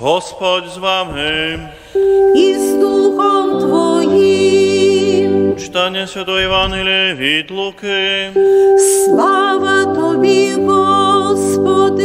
Господь з вами. і з Духом Твоїм. Читання Святої Євангелія від Луки. Слава Тобі, Господи!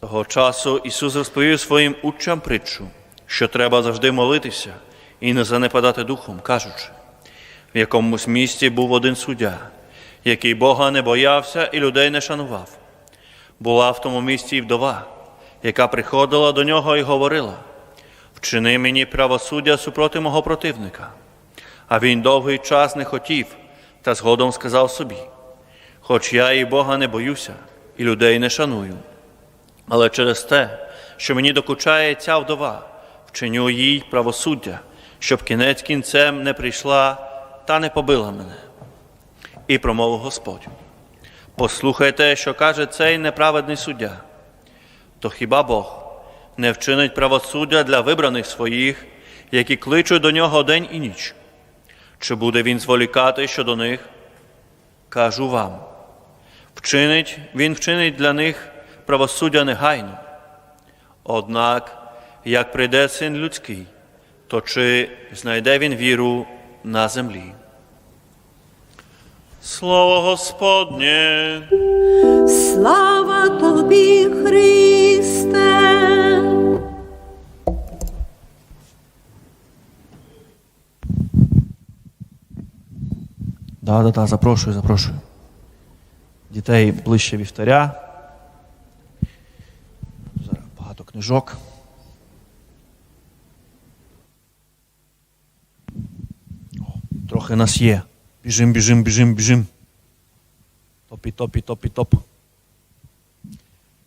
Того часу Ісус розповів своїм учням притчу, що треба завжди молитися і не занепадати духом, кажучи, в якомусь місті був один суддя, який Бога не боявся і людей не шанував. Була в тому місті і вдова, яка приходила до нього і говорила: Вчини мені правосуддя супроти мого противника. А він довгий час не хотів, та згодом сказав собі: Хоч я і Бога не боюся, і людей не шаную. Але через те, що мені докучає ця вдова, вчиню їй правосуддя, щоб кінець кінцем не прийшла та не побила мене. І промовив Господь: Послухайте, що каже цей неправедний суддя. То хіба Бог не вчинить правосуддя для вибраних своїх, які кличуть до нього день і ніч? Чи буде він зволікати щодо них? Кажу вам, вчинить, він вчинить для них правосуддя негайно. Однак, як прийде син людський, то чи знайде він віру на землі? Слово Господнє, Слава Тобі, Христе! Да, да, да, запрошую, запрошую. Дітей ближче вівтаря. Зараз багато книжок. Трохи нас є. Біжим, біжим, біжим, біжим. Топі, топі, топі, топ.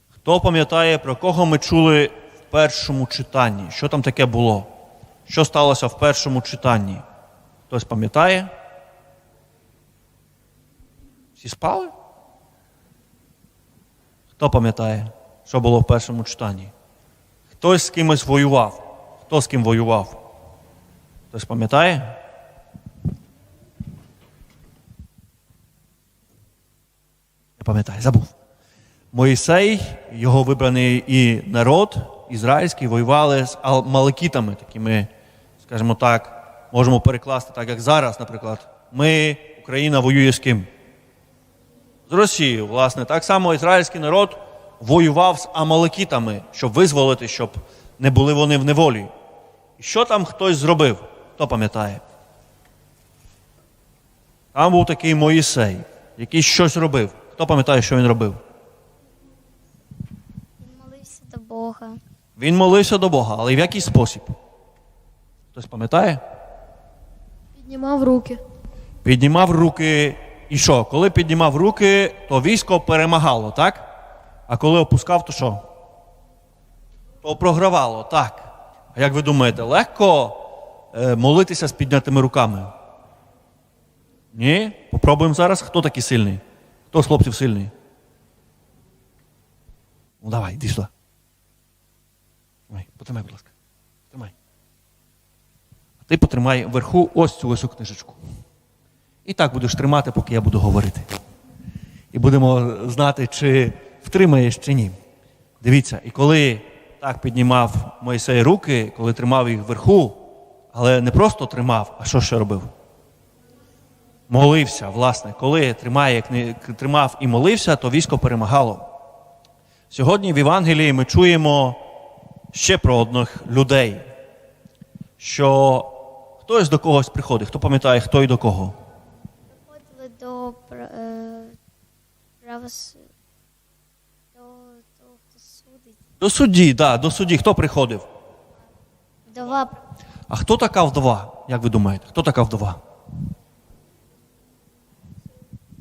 Хто пам'ятає, про кого ми чули в першому читанні? Що там таке було? Що сталося в першому читанні? Хтось пам'ятає? Всі спали? Хто пам'ятає, що було в першому читанні? Хтось з кимось воював. Хто з ким воював? Хтось пам'ятає? Не пам'ятаю, забув. Моїсей, його вибраний і народ ізраїльський воювали з маликітами, такими, скажімо так, можемо перекласти так, як зараз, наприклад. Ми, Україна воює з ким? з Росією, власне, так само ізраїльський народ воював з амалекітами, щоб визволити, щоб не були вони в неволі. Що там хтось зробив? Хто пам'ятає? Там був такий Моїсей, який щось робив. Хто пам'ятає, що він робив? Він молився до Бога. Він молився до Бога, але в який спосіб? Хтось пам'ятає? Піднімав руки. Піднімав руки. І що? Коли піднімав руки, то військо перемагало, так? А коли опускав, то що? То програвало, так. А як ви думаєте, легко е, молитися з піднятими руками? Ні? Попробуємо зараз. Хто такий сильний? Хто з хлопців сильний? Ну давай, йди сюди. Тримай, потримай, будь ласка. Тримай. А ти потримай вверху ось цю ось книжечку. І так будеш тримати, поки я буду говорити. І будемо знати, чи втримаєш, чи ні. Дивіться, і коли так піднімав Мойсей руки, коли тримав їх вверху, але не просто тримав, а що ще робив? Молився, власне, коли тримає, тримав і молився, то військо перемагало. Сьогодні в Євангелії ми чуємо ще про одних людей, що хтось до когось приходить, хто пам'ятає, хто і до кого. Приходили до е, правос... до того, хто судить. До судді, так, да, до судді. Хто приходив? Вдова А хто така вдова? Як ви думаєте? Хто така вдова?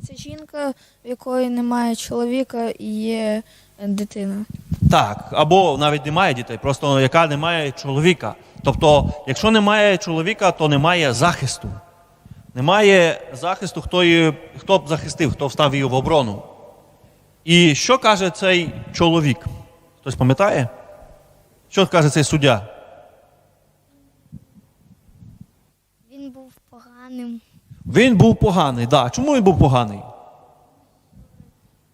Це жінка, в якої немає чоловіка і є дитина. Так, або навіть немає дітей, просто яка немає чоловіка. Тобто, якщо немає чоловіка, то немає захисту. Немає захисту, хто її, хто б захистив, хто встав її в оборону. І що каже цей чоловік? Хтось пам'ятає? Що каже цей суддя? Він був поганим. Він був поганий. Да. Чому він був поганий?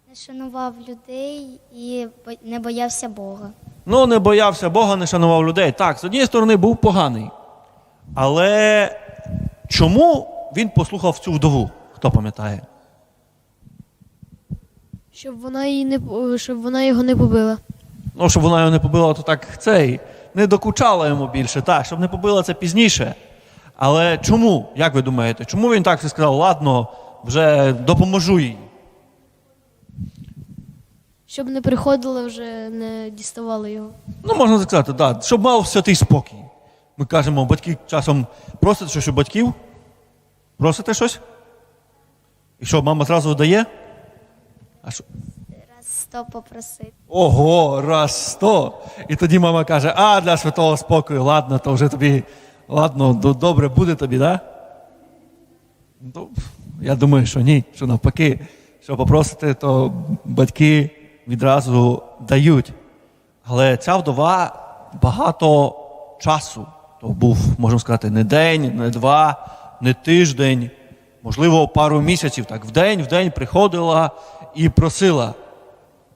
Не шанував людей і не боявся Бога. Ну, не боявся Бога, не шанував людей. Так, з однієї сторони був поганий. Але чому він послухав цю вдову? Хто пам'ятає? Щоб вона її не щоб вона його не побила. Ну, щоб вона його не побила, то так цей не докучала йому більше. Так, щоб не побила це пізніше. Але чому, як ви думаєте, чому він так сказав, ладно, вже допоможу їй? Щоб не приходила, вже не діставали його. Ну, можна так сказати, да, щоб мав святий спокій. Ми кажемо, батьки часом просите щось у батьків? Просите щось? І що, мама зразу дає? А що? Раз сто попросити. Ого, раз сто. І тоді мама каже: а для святого спокою, ладно, то вже тобі, ладно, добре буде тобі, да? Ну, я думаю, що ні, що навпаки, що попросити, то батьки відразу дають. Але ця вдова багато часу, то був, можна сказати, не день, не два, не тиждень, можливо, пару місяців, так в день, в день приходила і просила.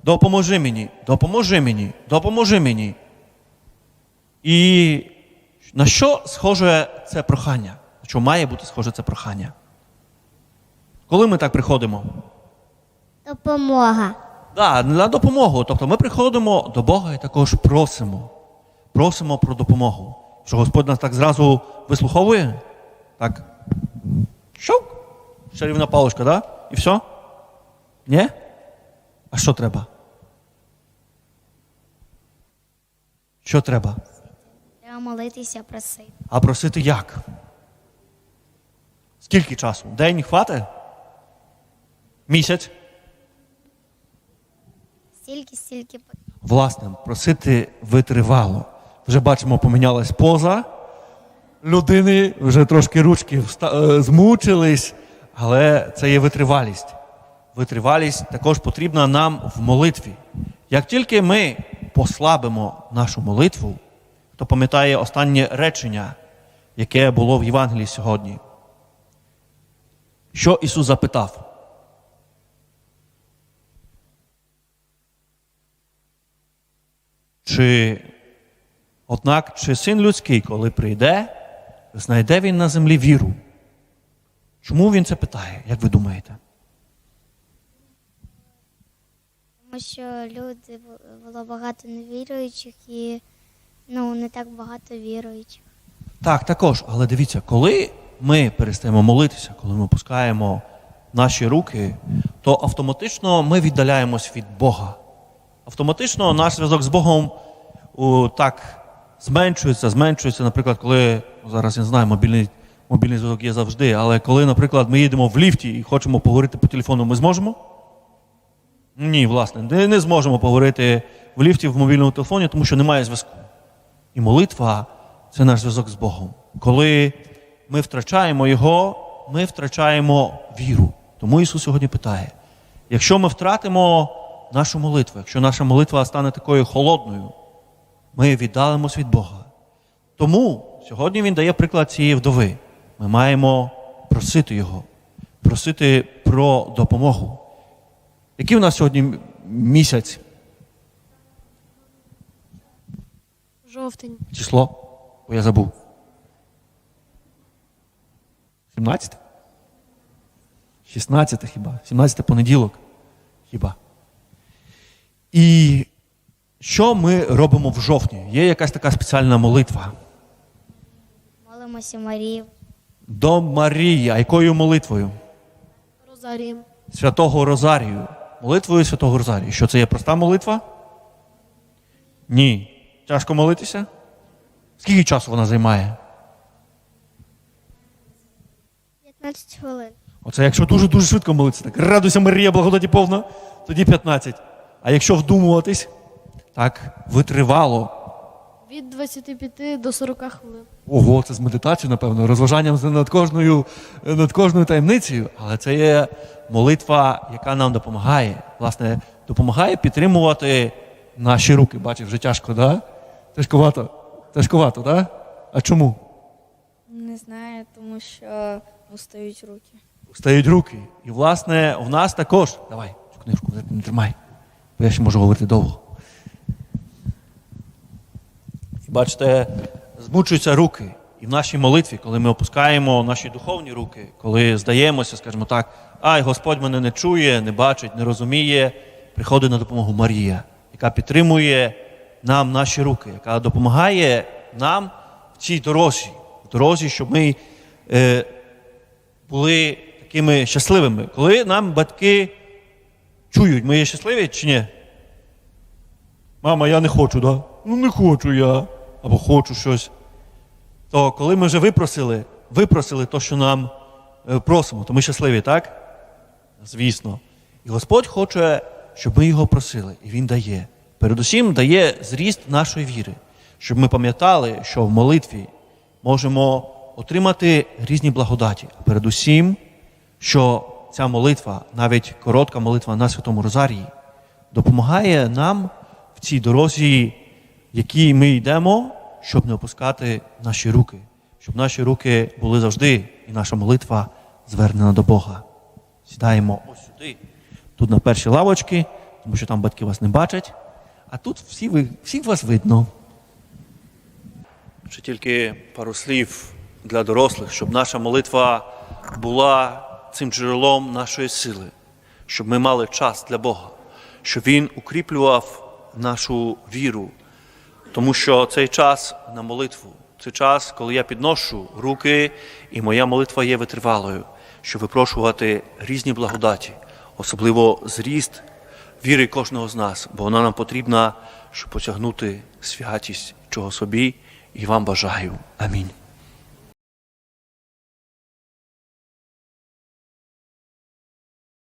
Допоможи мені, допоможи мені, допоможи мені. І на що схоже це прохання? На що має бути схоже це прохання? Коли ми так приходимо? Допомога. Так, на допомогу. Тобто ми приходимо до Бога і також просимо. Просимо про допомогу. Що Господь нас так зразу вислуховує? Так. Що? Чарівна паличка, да? І все? Ні? А що треба? Що треба? Треба молитися, просити. А просити як? Скільки часу? День хватить? Місяць? Стільки, стільки Власне, просити витривало. Вже бачимо, помінялась поза людини, вже трошки ручки е, змучились, але це є витривалість. Витривалість також потрібна нам в молитві. Як тільки ми послабимо нашу молитву, хто пам'ятає останнє речення, яке було в Євангелії сьогодні. Що Ісус запитав? Чи, однак, чи син людський, коли прийде, знайде він на землі віру? Чому він це питає, як ви думаєте? Тому що люди було багато невіруючих і ну, не так багато віруючих. Так, також, але дивіться, коли ми перестаємо молитися, коли ми опускаємо наші руки, то автоматично ми віддаляємось від Бога. Автоматично наш зв'язок з Богом о, так зменшується, зменшується. Наприклад, коли ну, зараз я не знаю, мобільний, мобільний зв'язок є завжди, але коли, наприклад, ми їдемо в ліфті і хочемо поговорити по телефону, ми зможемо? Ні, власне, не, не зможемо поговорити в ліфті в мобільному телефоні, тому що немає зв'язку. І молитва це наш зв'язок з Богом. Коли ми втрачаємо його, ми втрачаємо віру. Тому Ісус сьогодні питає: якщо ми втратимо нашу молитву, якщо наша молитва стане такою холодною, ми віддалимось від Бога. Тому сьогодні Він дає приклад цієї вдови. Ми маємо просити Його, просити про допомогу. Який у нас сьогодні місяць, Жовтень. число? Бо я забув. 17? 16 хіба? 17 понеділок хіба? І що ми робимо в жовтні? Є якась така спеціальна молитва. Молимося Марії. До Марії. А якою молитвою? Розарієм. Святого Розарію. Молитвою Святого Розарію. Що це є проста молитва? Ні. Тяжко молитися? Скільки часу вона займає? 15 хвилин. Оце якщо дуже-дуже швидко молитися, так радуйся, Марія, благодаті повна, тоді 15. А якщо вдумуватись, так витривало. Від 25 до 40 хвилин. Ого, це з медитацією, напевно, розважанням над кожною, над кожною таємницею. Але це є молитва, яка нам допомагає. Власне, допомагає підтримувати наші руки. Бачиш, вже тяжко, да? Тяжковато. Тяжковато, да? А чому? Не знаю, тому що устають руки. Устають руки. І, власне, в нас також. Давай, цю книжку не тримай, бо я ще можу говорити довго. І бачите, змучуються руки. І в нашій молитві, коли ми опускаємо наші духовні руки, коли здаємося, скажімо так, ай, Господь мене не чує, не бачить, не розуміє, приходить на допомогу Марія, яка підтримує нам наші руки, яка допомагає нам в цій дорозі, в дорозі, щоб ми е, були такими щасливими. Коли нам батьки чують, ми є щасливі чи ні? Мама, я не хочу, да? Ну не хочу я. Або хочу щось. То коли ми вже випросили, випросили те, що нам е, просимо, то ми щасливі, так? Звісно. І Господь хоче, щоб ми його просили, і Він дає. Передусім дає зріст нашої віри, щоб ми пам'ятали, що в молитві можемо отримати різні благодаті. А передусім, що ця молитва, навіть коротка молитва на Святому Розарії, допомагає нам в цій дорозі, якій ми йдемо, щоб не опускати наші руки, щоб наші руки були завжди, і наша молитва звернена до Бога. Сідаємо ось сюди, тут на перші лавочки, тому що там батьки вас не бачать, а тут всі ви, всіх вас видно. Ще тільки пару слів для дорослих, щоб наша молитва була цим джерелом нашої сили, щоб ми мали час для Бога, щоб Він укріплював нашу віру. Тому що цей час на молитву, це час, коли я підношу руки, і моя молитва є витривалою, щоб випрошувати різні благодаті, особливо зріст віри кожного з нас, бо вона нам потрібна, щоб потягнути святість чого собі, і вам бажаю. Амінь.